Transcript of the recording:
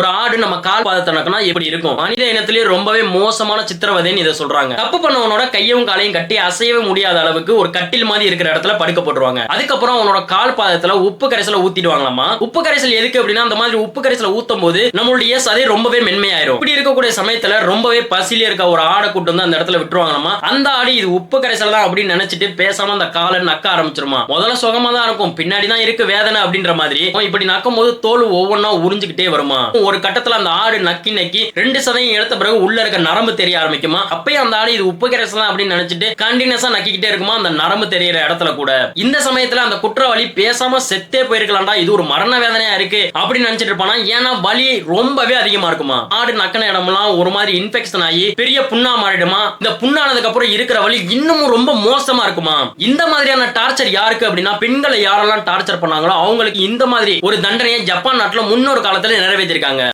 ஒரு ஆடு நம்ம கால் பாதத்தை நக்கினா எப்படி இருக்கும்? மனித இனத்திலேயே ரொம்பவே மோசமான சித்திரவதைன்னு இதை சொல்றாங்க. தப்பு பண்ணவனோட கையும் காலையும் கட்டி அசையவே முடியாத அளவுக்கு ஒரு கட்டில் மாதிரி இருக்கிற இடத்துல படுக்க போட்டுருவாங்க. அதுக்கப்புறம் அவனோட கால் பாதத்துல உப்பு கரைசல ஊத்திடுவாங்களாமா? உப்பு கரைசல் எதுக்கு அப்படின்னா அந்த மாதிரி உப்பு கரைசல ஊத்தும் போது நம்மளுடைய சதை ரொம்பவே மென்மையாயிரும். இப்படி இருக்கக்கூடிய சமயத்துல ரொம்பவே பசியில இருக்க ஒரு ஆடை கூட்டு வந்து அந்த இடத்துல விட்டுருவாங்களாமா? அந்த ஆடு இது உப்பு கரைசல் தான் அப்படின்னு நினைச்சிட்டு பேசாம அந்த காலை நக்க ஆரம்பிச்சிருமா? முதல்ல சுகமா தான் இருக்கும். பின்னாடி தான் இருக்கு வேதனை அப்படின்ற மாதிரி. இப்படி நக்கும் போது தோல் ஒவ்வொன்னா உறிஞ்சுக்கிட்டே வருமா? ஒரு கட்டத்துல அந்த ஆடு நக்கி நக்கி ரெண்டு சதையும் எடுத்த பிறகு உள்ள இருக்க நரம்பு தெரிய ஆரம்பிக்குமா? அப்பயே அந்த ஆடு இது உப்பு கரைசல் தான் அப்படின்னு நினைச்சிட்டு கண்டினியூஸா நக்கிக்கிட்டே இருக்குமா? அந்த நரம்பு தெரியற இடத்துல கூட. இந்த சமயத்துல அந்த குற்றவாளி பேசாம செத்தே போயிருக்கலாம்டா இது ஒரு மரண வேதனையா இருக்கு அப்படின்னு நினைச்சிட்டு இருப்பானா? ஏன்னா வலி ரொம்பவே அதிகமா இருக்குமா? ஆடு நக்கன இடமெல்லாம் ஒரு மாதிரி இன்ஃபெக்ஷன் ஆகி பெரிய புண்ணா மாறிடுமா? இந்த புண்ணானதுக்கு அப்புறம் இருக்கிற வலி இன்னமும் ரொம்ப மோசமா இருக்குமா? இந்த மாதிரியான டார்ச்சர் யாருக்கு அப்படின்னா பெண்களை யாரெல்லாம் டார்ச்சர் பண்ணாங்களோ அவங்களுக்கு இந்த மாதிரி ஒரு தண்டனையை ஜப்பான் நாட்டுல முன்னொரு காலத்துல நிறைவேற்றிருக்காங்க.